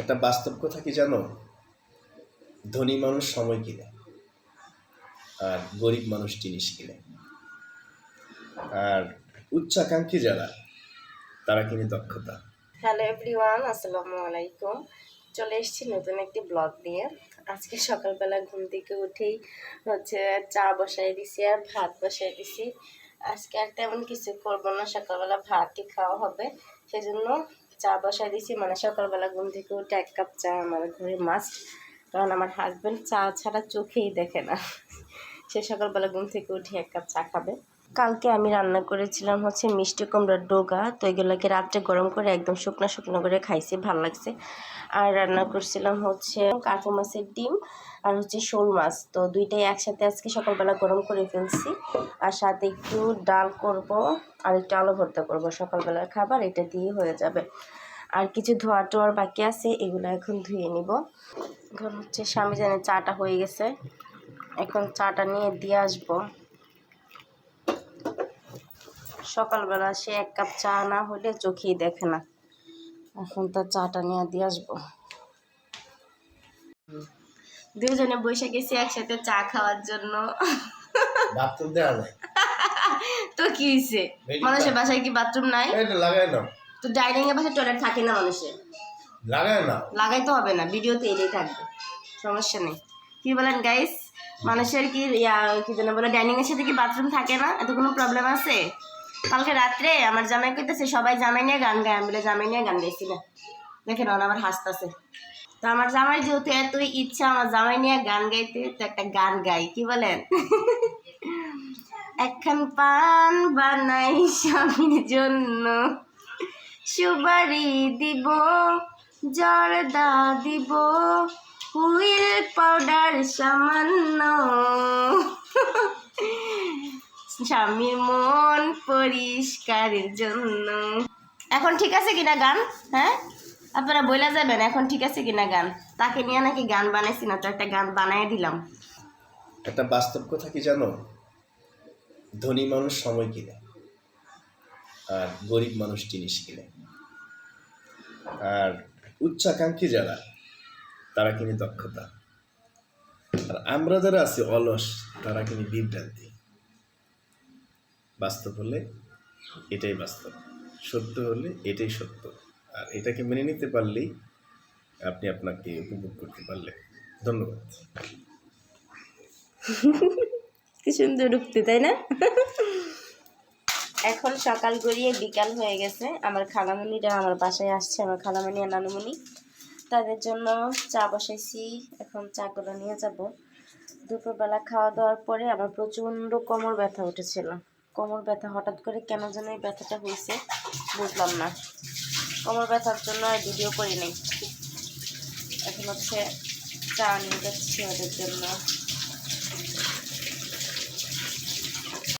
একটা বাস্তব কথা কি জানো? ধনী মানুষ সময় কিনে আর গরিব মানুষ জিনিস কিনে। আর উচ্চাকাঙ্ক্ষী যারা, তারা কিনে দক্ষতা। হ্যালো এভরিওয়ান আসসালামু আলাইকুম। চলে এসেছি নতুন একটি ব্লগ নিয়ে। আজকে সকালবেলা ঘুম থেকে উঠেই হচ্ছে চা বসাই দিছি আর ভাত বসাই দিছি। আজকে আর তেমন কিছু করব না, সকালবেলা ভাতই খাওয়া হবে। সেজন্য চা বসাই দিয়েছি। মানে সকালবেলা ঘুম থেকে উঠে এক কাপ চা আমার ঘরে মাস্ট কারণ আমার হাজব্যান্ড চা ছাড়া চোখেই দেখে না। সে সকালবেলা ঘুম থেকে উঠে এক কাপ চা খাবে। কালকে আমি রান্না করেছিলাম হচ্ছে মিষ্টি কুমড়ার ডোগা। তো এগুলোকে রাত্রে গরম করে একদম শুকনো শুকনো করে খাইছি, ভালো লাগছে। আর রান্না করছিলাম হচ্ছে কাঠু মাছের ডিম আর হচ্ছে শোল মাছ। তো দুইটাই একসাথে আজকে সকালবেলা গরম করে ফেলছি। আর সাথে একটু ডাল করব আর একটু আলু ভর্তা করব। সকালবেলার খাবার এটা দিয়ে হয়ে যাবে। আর কিছু ধোয়া টোয়ার বাকি আছে, এগুলো এখন ধুয়ে নিব। এখন হচ্ছে স্বামী জানে চাটা হয়ে গেছে। এখন চাটা নিয়ে দিয়ে আসব। সকালবেলা সে এক কাপ চা না হলে চোখেই দেখে না। এখন তো চাটা নিয়ে দিয়ে আসব। দুজনে বসে গেছি একসাথে চা খাওয়ার জন্য। বাথরুম দেওয়া যায় তো কি হয়েছে মানুষের বাসায় কি বাথরুম নাই? লাগায় না তো ডাইনিং এর পাশে টয়লেট থাকে না মানুষের। লাগায় না লাগাইতে হবে না ভিডিওতে এলেই থাকবে। সমস্যা নেই। কি বলেন গাইস মানুষের কি কি যেন বলে ডাইনিং এর সাথে কি বাথরুম থাকে না? এত কোনো প্রবলেম আছে? কালকে রাত্রে আমার জামাই কইতেছে, সবাই জামাই নিয়ে গান গায়। আমি বলে, জামাই নিয়ে গান গাইছি না। দেখেন ওরা আমার হাসতেছে। তো আমার জামাই যেহেতু এতই ইচ্ছা আমার জামাই নিয়ে গান গাইতে, তো একটা গান গাই, কি বলেন? একখান পান বানাই স্বামীর জন্য সুবারি দিব, জর্দা দিব, হুইল পাউডার সামান্য। স্বামীর মন পরিষ্কারের জন্য। এখন ঠিক আছে কিনা গান? হ্যাঁ? আপনারা বইলা যাবেন, এখন ঠিক আছে কিনা গান? তাকে নিয়ে নাকি গান বানাইছি না, তো একটা গান বানাই দিলাম। একটা বাস্তব কথা কি জানো? ধনী মানুষ সময় কিনে, আর গরিব মানুষ জিনিস কিনে। আর উচ্চাকাঙ্ক্ষী যারা, তারা কিনে দক্ষতা। আর আমরা যারা আছি অলস, তারা কিনে বিভ্রান্তি। বাস্তব হলে এটাই বাস্তব। সত্য হলে এটাই সত্য। আর এটাকে মেনে নিতে পারলেই আপনি আপনাকে উপভোগ করতে পারলে ধন্যবাদ। কি সুন্দর উঠতে তাই না? এখন সকাল গড়িয়ে বিকাল হয়ে গেছে। আমার খালামণিরা আমার বাসায় আসছে, আমার খালামণি আর নানুমণি। তাদের জন্য চা বসাইছি এখন চা করে নিয়ে যাব। দুপুরবেলা খাওয়া দাওয়ার পরে আমার প্রচণ্ড কোমর ব্যথা উঠেছিল। কোমর ব্যথা হঠাৎ করে কেন যেন এই ব্যথাটা হয়েছে বুঝলাম না। কোমর ব্যথার জন্য আর ভিডিও করি এখন হচ্ছে চা নিয়ে যাচ্ছি ওদের জন্য।